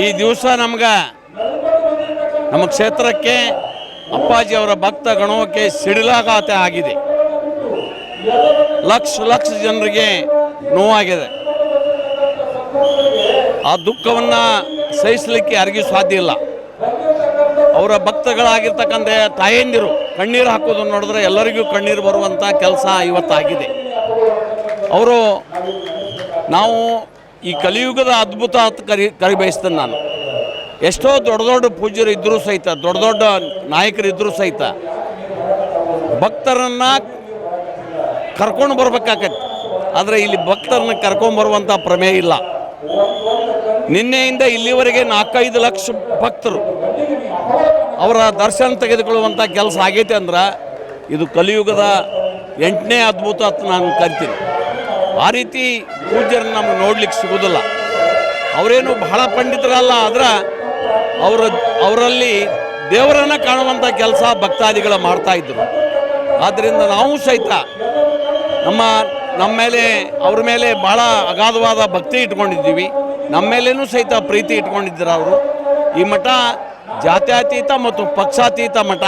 ಈ ದಿವಸ ನಮ್ಗೆ ನಮ್ಮ ಕ್ಷೇತ್ರಕ್ಕೆ ಅಪ್ಪಾಜಿ ಅವರ ಭಕ್ತ ಗಣೋಕ್ಕೆ ಸಿಡಿಲಾಘಾತ ಆಗಿದೆ. ಲಕ್ಷ ಲಕ್ಷ ಜನರಿಗೆ ನೋವಾಗಿದೆ. ಆ ದುಃಖವನ್ನು ಸಹಿಸಲಿಕ್ಕೆ ಯಾರಿಗೂ ಸಾಧ್ಯ ಇಲ್ಲ. ಅವರ ಭಕ್ತಗಳಾಗಿರ್ತಕ್ಕಂಥ ತಾಯಂದಿರು ಕಣ್ಣೀರು ಹಾಕೋದನ್ನು ನೋಡಿದ್ರೆ ಎಲ್ಲರಿಗೂ ಕಣ್ಣೀರು ಬರುವಂಥ ಕೆಲಸ ಇವತ್ತಾಗಿದೆ. ಅವರು ನಾವು ಈ ಕಲಿಯುಗದ ಅದ್ಭುತ ಅಂತ ಕರಿ ಕರಿ ಬಯಸ್ತೇನೆ ನಾನು. ಎಷ್ಟೋ ದೊಡ್ಡ ದೊಡ್ಡ ಪೂಜ್ಯರು ಇದ್ದರೂ ಸಹಿತ, ದೊಡ್ಡ ದೊಡ್ಡ ನಾಯಕರು ಇದ್ದರೂ ಸಹಿತ, ಭಕ್ತರನ್ನು ಕರ್ಕೊಂಡು ಬರ್ಬೇಕಾಗತ್ತೆ. ಆದರೆ ಇಲ್ಲಿ ಭಕ್ತರನ್ನ ಕರ್ಕೊಂಬರುವಂಥ ಪ್ರಮೇಯ ಇಲ್ಲ. ನಿನ್ನೆಯಿಂದ ಇಲ್ಲಿವರೆಗೆ ನಾಲ್ಕೈದು ಲಕ್ಷ ಭಕ್ತರು ಅವರ ದರ್ಶನ ತೆಗೆದುಕೊಳ್ಳುವಂಥ ಕೆಲಸ ಆಗೈತೆ ಅಂದ್ರೆ ಇದು ಕಲಿಯುಗದ ಎಂಟನೇ ಅದ್ಭುತ ಅಂತ ನಾನು ಕರಿತೀನಿ. ಆ ರೀತಿ ಪೂಜ್ಯರನ್ನು ನಮ್ಗೆ ನೋಡ್ಲಿಕ್ಕೆ ಸಿಗೋದಿಲ್ಲ ಅವರೇನು ಬಹಳ ಪಂಡಿತರಲ್ಲ, ಆದ್ರೆ ಅವರ, ಅವರಲ್ಲಿ ದೇವರನ್ನು ಕಾಣುವಂಥ ಕೆಲಸ ಭಕ್ತಾದಿಗಳ ಮಾಡ್ತಾ ಇದ್ರು. ಆದ್ದರಿಂದ ನಾವು ಸಹಿತ ನಮ್ಮ ನಮ್ಮ ಮೇಲೆ, ಅವ್ರ ಮೇಲೆ ಭಾಳ ಅಗಾಧವಾದ ಭಕ್ತಿ ಇಟ್ಕೊಂಡಿದ್ದೀವಿ. ನಮ್ಮ ಮೇಲೇನೂ ಸಹಿತ ಪ್ರೀತಿ ಇಟ್ಕೊಂಡಿದ್ದಾರೆ ಅವರು. ಈ ಮಠ ಜಾತ್ಯತೀತ ಮತ್ತು ಪಕ್ಷಾತೀತ ಮಠ,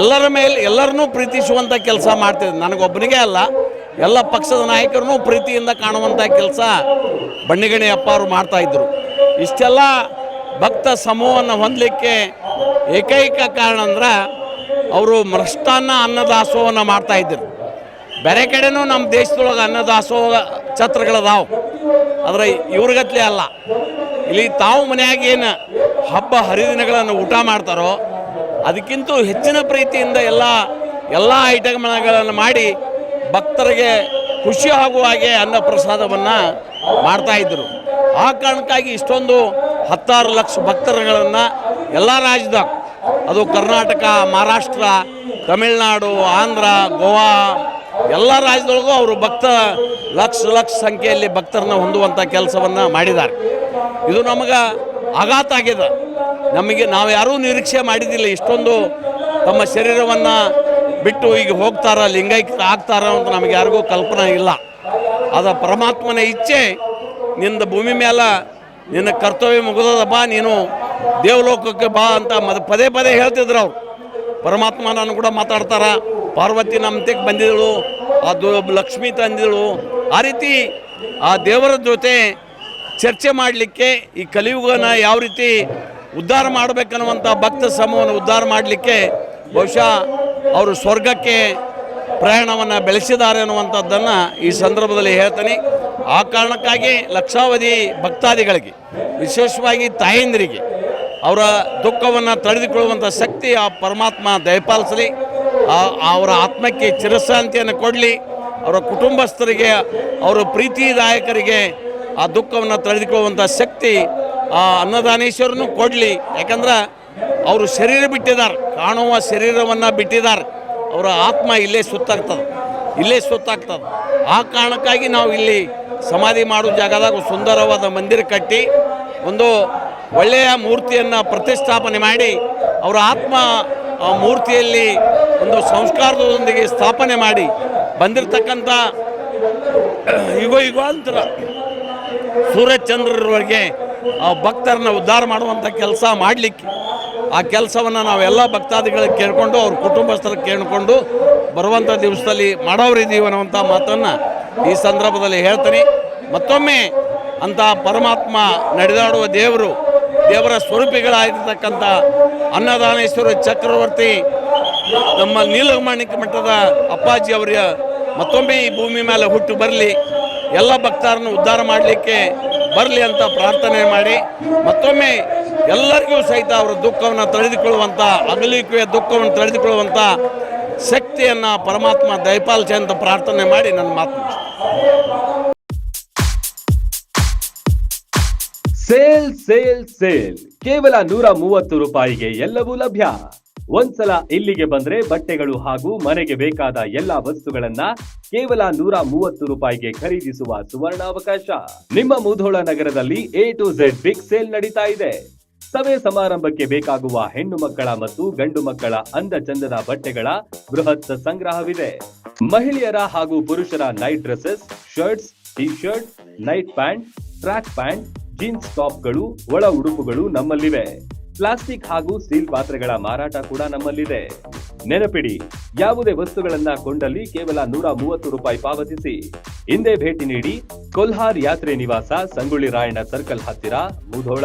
ಎಲ್ಲರ ಮೇಲೆ ಎಲ್ಲರನ್ನೂ ಪ್ರೀತಿಸುವಂಥ ಕೆಲಸ ಮಾಡ್ತಿದ್ದೆ ನನಗೊಬ್ಬನಿಗೆ ಅಲ್ಲ ಎಲ್ಲ ಪಕ್ಷದ ನಾಯಕರನ್ನು ಪ್ರೀತಿಯಿಂದ ಕಾಣುವಂಥ ಕೆಲಸ ಬಣ್ಣಿಗಣಿ ಅವರು ಮಾಡ್ತಾಯಿದ್ರು ಇಷ್ಟೆಲ್ಲ ಭಕ್ತ ಸಮೂಹವನ್ನು ಹೊಂದಲಿಕ್ಕೆ ಏಕೈಕ ಕಾರಣ ಅಂದ್ರೆ ಅವರು ಮೃಷ್ಟಾನ್ನ ಅನ್ನದಾಸೋಹವನ್ನು ಮಾಡ್ತಾಯಿದ್ರು ಬೇರೆ ಕಡೆನೂ ನಮ್ಮ ದೇಶದೊಳಗೆ ಅನ್ನದಾಸೋಹ ಛತ್ರಗಳದಾವು. ಆದರೆ ಇವ್ರಿಗತ್ಲೆ ಅಲ್ಲ. ಇಲ್ಲಿ ತಾವು ಮನ್ಯಾಗ ಏನು ಹಬ್ಬ ಹರಿದಿನಗಳನ್ನು ಊಟ ಮಾಡ್ತಾರೋ, ಅದಕ್ಕಿಂತ ಹೆಚ್ಚಿನ ಪ್ರೀತಿಯಿಂದ ಎಲ್ಲ ಎಲ್ಲ ಐಟಮ್ಗಳನ್ನು ಮಾಡಿ ಭಕ್ತರಿಗೆ ಖುಷಿ ಆಗುವ ಹಾಗೆ ಅನ್ನ ಪ್ರಸಾದವನ್ನು ಮಾಡ್ತಾಯಿದ್ರು ಆ ಕಾರಣಕ್ಕಾಗಿ ಇಷ್ಟೊಂದು ಹತ್ತಾರು ಲಕ್ಷ ಭಕ್ತರುಗಳನ್ನು ಎಲ್ಲ ರಾಜ್ಯದಾಗ ಅದು ಕರ್ನಾಟಕ, ಮಹಾರಾಷ್ಟ್ರ, ತಮಿಳುನಾಡು, ಆಂಧ್ರ, ಗೋವಾ ಎಲ್ಲ ರಾಜ್ಯದೊಳಗೂ ಅವರು ಭಕ್ತ ಲಕ್ಷ ಲಕ್ಷ ಸಂಖ್ಯೆಯಲ್ಲಿ ಭಕ್ತರನ್ನ ಹೊಂದುವಂಥ ಕೆಲಸವನ್ನು ಮಾಡಿದ್ದಾರೆ. ಇದು ನಮಗೆ ಆಘಾತ ಆಗಿದೆ ನಮಗೆ ನಾವು ಯಾರೂ ನಿರೀಕ್ಷೆ ಮಾಡಿದ್ದಿಲ್ಲ. ಇಷ್ಟೊಂದು ತಮ್ಮ ಶರೀರವನ್ನು ಬಿಟ್ಟು ಈಗ ಹೋಗ್ತಾರ ಲಿಂಗೈಕ್ಯ ಆಗ್ತಾರ ಅಂತ ನಮಗೆ ಯಾರಿಗೂ ಕಲ್ಪನೆ ಇಲ್ಲ. ಅದ ಪರಮಾತ್ಮನ ಇಚ್ಛೆ, ನಿಂದ ಭೂಮಿ ಮೇಲೆ ನಿನ್ನ ಕರ್ತವ್ಯ ಮುಗಿದದ ಬಾ, ನೀನು ದೇವಲೋಕಕ್ಕೆ ಬಾ ಅಂತ ಮದ ಪದೇ ಪದೇ ಹೇಳ್ತಿದ್ರು ಅವ್ರು. ಪರಮಾತ್ಮ ನಾನು ಕೂಡ ಮಾತಾಡ್ತಾರ, ಪಾರ್ವತಿ ನಮ್ಮ ಬಂದಿದಳು ಬಂದಿದ್ದಳು ಅದು ಲಕ್ಷ್ಮಿ ತಂದಿದ್ದಳು. ಆ ರೀತಿ ಆ ದೇವರ ಜೊತೆ ಚರ್ಚೆ ಮಾಡಲಿಕ್ಕೆ, ಈ ಕಲಿಯುಗನ ಯಾವ ರೀತಿ ಉದ್ಧಾರ ಮಾಡಬೇಕನ್ನುವಂಥ ಭಕ್ತ ಸಮೂಹವನ್ನು ಉದ್ಧಾರ ಮಾಡಲಿಕ್ಕೆ ಬಹುಶಃ ಅವರು ಸ್ವರ್ಗಕ್ಕೆ ಪ್ರಯಾಣವನ್ನು ಬೆಳೆಸಿದ್ದಾರೆ ಅನ್ನುವಂಥದ್ದನ್ನು ಈ ಸಂದರ್ಭದಲ್ಲಿ ಹೇಳ್ತೀನಿ. ಆ ಕಾರಣಕ್ಕಾಗಿ ಲಕ್ಷಾವಧಿ ಭಕ್ತಾದಿಗಳಿಗೆ, ವಿಶೇಷವಾಗಿ ತಾಯಂದಿರಿಗೆ, ಅವರ ದುಃಖವನ್ನು ತಡೆದುಕೊಳ್ಳುವಂಥ ಶಕ್ತಿ ಆ ಪರಮಾತ್ಮ ದಯಪಾಲಿಸಲಿ. ಅವರ ಆತ್ಮಕ್ಕೆ ಚಿರಶಾಂತಿಯನ್ನು ಕೊಡಲಿ. ಅವರ ಕುಟುಂಬಸ್ಥರಿಗೆ, ಅವರ ಪ್ರೀತಿದಾಯಕರಿಗೆ ಆ ದುಃಖವನ್ನು ತಡೆದುಕೊಳ್ಳುವಂಥ ಶಕ್ತಿ ಆ ಅನ್ನದಾನೇಶ್ವರನು ಕೊಡಲಿ. ಯಾಕಂದ್ರೆ ಅವರು ಶರೀರ ಬಿಟ್ಟಿದ್ದಾರೆ. ಕಾಣುವ ಶರೀರವನ್ನು ಬಿಟ್ಟಿದ್ದಾರೆ. ಅವರ ಆತ್ಮ ಇಲ್ಲೇ ಸುತ್ತಾಗ್ತದೆ. ಇಲ್ಲೇ ಸುತ್ತಾಗ್ತದೆ. ಆ ಕಾರಣಕ್ಕಾಗಿ ನಾವು ಇಲ್ಲಿ ಸಮಾಧಿ ಮಾಡೋ ಜಾಗದಾಗ ಸುಂದರವಾದ ಮಂದಿರ ಕಟ್ಟಿ, ಒಂದು ಒಳ್ಳೆಯ ಮೂರ್ತಿಯನ್ನು ಪ್ರತಿಷ್ಠಾಪನೆ ಮಾಡಿ, ಅವರ ಆತ್ಮ ಆ ಮೂರ್ತಿಯಲ್ಲಿ ಒಂದು ಸಂಸ್ಕಾರದೊಂದಿಗೆ ಸ್ಥಾಪನೆ ಮಾಡಿ ಬಂದಿರತಕ್ಕಂಥ ಯುಗ ಯುಗಾಂತರ ಸೂರ್ಯಚಂದ್ರರವರೆಗೆ ಆ ಭಕ್ತರನ್ನ ಉದ್ಧಾರ ಮಾಡುವಂಥ ಕೆಲಸ ಮಾಡಲಿಕ್ಕೆ ಆ ಕೆಲಸವನ್ನು ನಾವೆಲ್ಲ ಭಕ್ತಾದಿಗಳಿಗೆ ಕೇಳಿಕೊಂಡು, ಅವ್ರ ಕುಟುಂಬಸ್ಥರ ಕೇಳಿಕೊಂಡು ಬರುವಂಥ ದಿವಸದಲ್ಲಿ ಮಾಡೋರಿದ್ದೀವಿ ಅನ್ನುವಂಥ ಮಾತನ್ನು ಈ ಸಂದರ್ಭದಲ್ಲಿ ಹೇಳ್ತೀನಿ. ಮತ್ತೊಮ್ಮೆ ಅಂತ ಪರಮಾತ್ಮ ನಡೆದಾಡುವ ದೇವರು, ದೇವರ ಸ್ವರೂಪಿಗಳಾಗಿರ್ತಕ್ಕಂಥ ಅನ್ನದಾನೇಶ್ವರ ಚಕ್ರವರ್ತಿ, ನಮ್ಮ ನೀಲಮಾಣಿಕ ಮಠದ ಅಪ್ಪಾಜಿ ಅವರ ಮತ್ತೊಮ್ಮೆ ಈ ಭೂಮಿ ಮೇಲೆ ಹುಟ್ಟು ಬರಲಿ, ಎಲ್ಲ ಭಕ್ತರನ್ನು ಉದ್ಧಾರ ಮಾಡಲಿಕ್ಕೆ ಬರಲಿ ಅಂತ ಪ್ರಾರ್ಥನೆ ಮಾಡಿ, ಮತ್ತೊಮ್ಮೆ ಎಲ್ಲರಿಗೂ ಸಹಿತ ಅವರ ದುಃಖವನ್ನು ತಡೆದುಕೊಳ್ಳುವಂಥ ಅಗಲಿಕೆಯ ದುಃಖವನ್ನು ತಡೆದುಕೊಳ್ಳುವಂಥ ಶಕ್ತಿಯನ್ನು ಪರಮಾತ್ಮ ದಯಪಾಲಿಸಿ ಅಂತ ಪ್ರಾರ್ಥನೆ ಮಾಡಿ ನನ್ನ ಮಾತು ಸೇಲ್ ಸೇಲ್ ಸೇಲ್. ಕೇವಲ ನೂರ ಮೂವತ್ತು ರೂಪಾಯಿಗೆ ಎಲ್ಲವೂ ಲಭ್ಯ. ಒಂದ್ಸಲ ಇಲ್ಲಿಗೆ ಬಂದ್ರೆ ಬಟ್ಟೆಗಳು ಹಾಗೂ ಮನೆಗೆ ಬೇಕಾದ ಎಲ್ಲಾ ವಸ್ತುಗಳನ್ನ ಕೇವಲ ನೂರ ಮೂವತ್ತು ರೂಪಾಯಿಗೆ ಖರೀದಿಸುವ ಸುವರ್ಣಾವಕಾಶ. ನಿಮ್ಮ ಮುಧೋಳ ನಗರದಲ್ಲಿ A to Z big sale ನಡೀತಾ ಇದೆ. ಸಭೆ ಸಮಾರಂಭಕ್ಕೆ ಬೇಕಾಗುವ ಹೆಣ್ಣು ಮಕ್ಕಳ ಮತ್ತು ಗಂಡು ಮಕ್ಕಳ ಅಂದ ಚಂದದ ಬಟ್ಟೆಗಳ ಬೃಹತ್ ಸಂಗ್ರಹವಿದೆ. ಮಹಿಳೆಯರ ಹಾಗೂ ಪುರುಷರ night dresses shirts T shirt night pant track pant jeans ಟಾಪ್ಗಳು ಒಳ ಉಡುಪುಗಳು ನಮ್ಮಲ್ಲಿವೆ. ಪ್ಲಾಸ್ಟಿಕ್ ಹಾಗೂ ಸ್ಟೀಲ್ ಪಾತ್ರೆಗಳ ಮಾರಾಟ ಕೂಡ ನಮ್ಮಲ್ಲಿದೆ. ನೆನಪಿಡಿ, ಯಾವುದೇ ವಸ್ತುಗಳನ್ನ ಕೊಂಡಲ್ಲಿ ಕೇವಲ ನೂರ ಮೂವತ್ತು ರೂಪಾಯಿ ಪಾವತಿಸಿ. ಹಿಂದೆ ಭೇಟಿ ನೀಡಿ ಕೊಲ್ಹಾರ್ ಯಾತ್ರೆ ನಿವಾಸ, ಸಂಗೊಳ್ಳಿ ರಾಯಣ್ಣ ಸರ್ಕಲ್ ಹತ್ತಿರ, Mudhol.